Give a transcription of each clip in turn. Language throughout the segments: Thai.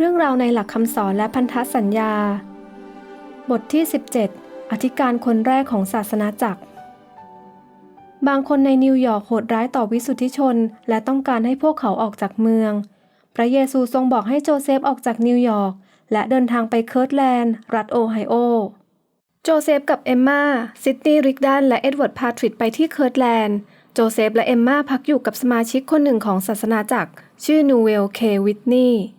เรื่องราวในหลักคำสอนและพันธสัญญา บทที่ 17 อธิการคนแรกของศาสนาจักร บางคนในนิวยอร์กโหดร้ายต่อวิสุทธิชน และต้องการให้พวกเขาออกจากเมือง พระเยซูทรงบอกให้โจเซฟออกจากนิวยอร์กและเดินทางไปเคิร์ตแลนด์ รัฐโอไฮโอ โจเซฟกับเอมมาซิดนีย์ริกดันและเอ็ดเวิร์ดพาทริกไปที่เคิร์ตแลนด์ โจเซฟและเอมมาพักอยู่กับสมาชิกคนหนึ่งของศาสนาจักร ชื่อนูเวลเควิทนีย์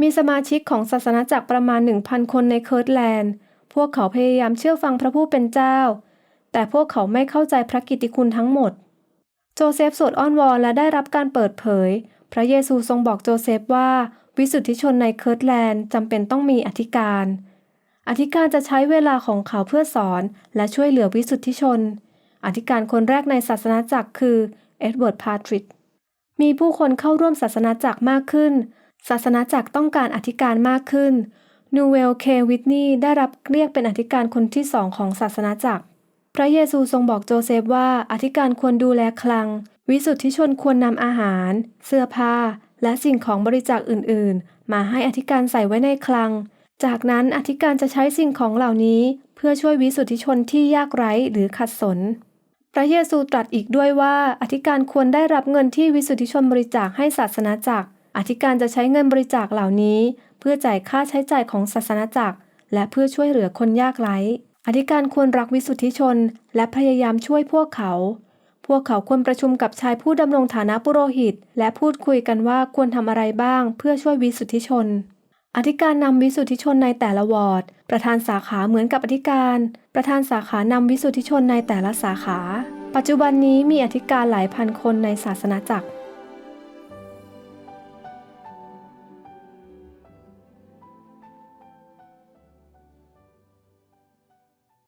มีสมาชิกของศาสนาจักรประมาณ 1,000 คนในเคิร์ตแลนด์ พวกเขาพยายามเชื่อฟังพระผู้เป็นเจ้า แต่พวกเขาไม่เข้าใจพระกิตติคุณทั้งหมด โจเซฟสวดอ้อนวอนและได้รับการเปิดเผย พระเยซูทรงบอกโจเซฟว่า วิสุทธิชนในเคิร์ตแลนด์จำเป็นต้องมีอธิการ อธิการจะใช้เวลาของเขาเพื่อสอน และช่วยเหลือวิสุทธิชน อธิการคนแรกในศาสนาจักรคือเอ็ดเวิร์ดพาทริกมีผู้คนเข้าร่วมศาสนาจักรมากขึ้น ศาสนาจักรต้องการอธิการมากขึ้น นูเวล เค วิทนีย์ได้รับเรียกเป็นอธิการคนที่สองของศาสนาจักร พระเยซูทรงบอกโจเซฟว่าอธิการควรดูแลคลัง วิสุทธิชนควรนำอาหาร เสื้อผ้า และสิ่งของบริจาคอื่น ๆ มาให้อธิการใส่ไว้ในคลัง จากนั้นอธิการจะใช้สิ่งของเหล่านี้ เพื่อช่วยวิสุทธิชนที่ยากไร้หรือขัดสนพระเยซูตรัสอีกด้วยว่าอธิการควรได้รับเงินที่วิสุทธิชนบริจาคให้ศาสนาจักร อธิการจะใช้เงินบริจาคเหล่านี้ เพื่อจ่ายค่าใช้จ่ายของศาสนาจักร และเพื่อช่วยเหลือคนยากไร้ อธิการควรรักวิสุทธิชน และพยายามช่วยพวกเขา พวกเขาควรประชุมกับชายผู้ดำรงฐานะปุโรหิต และพูดคุยกันว่าควรทำอะไรบ้าง เพื่อช่วยวิสุทธิชน อธิการนำวิสุทธิชนในแต่ละวอร์ด ประธานสาขาเหมือนกับอธิการ ประธานสาขานำวิสุทธิชนในแต่ละสาขา ปัจจุบันนี้มีอธิการหลายพันคนในศาสนาจักร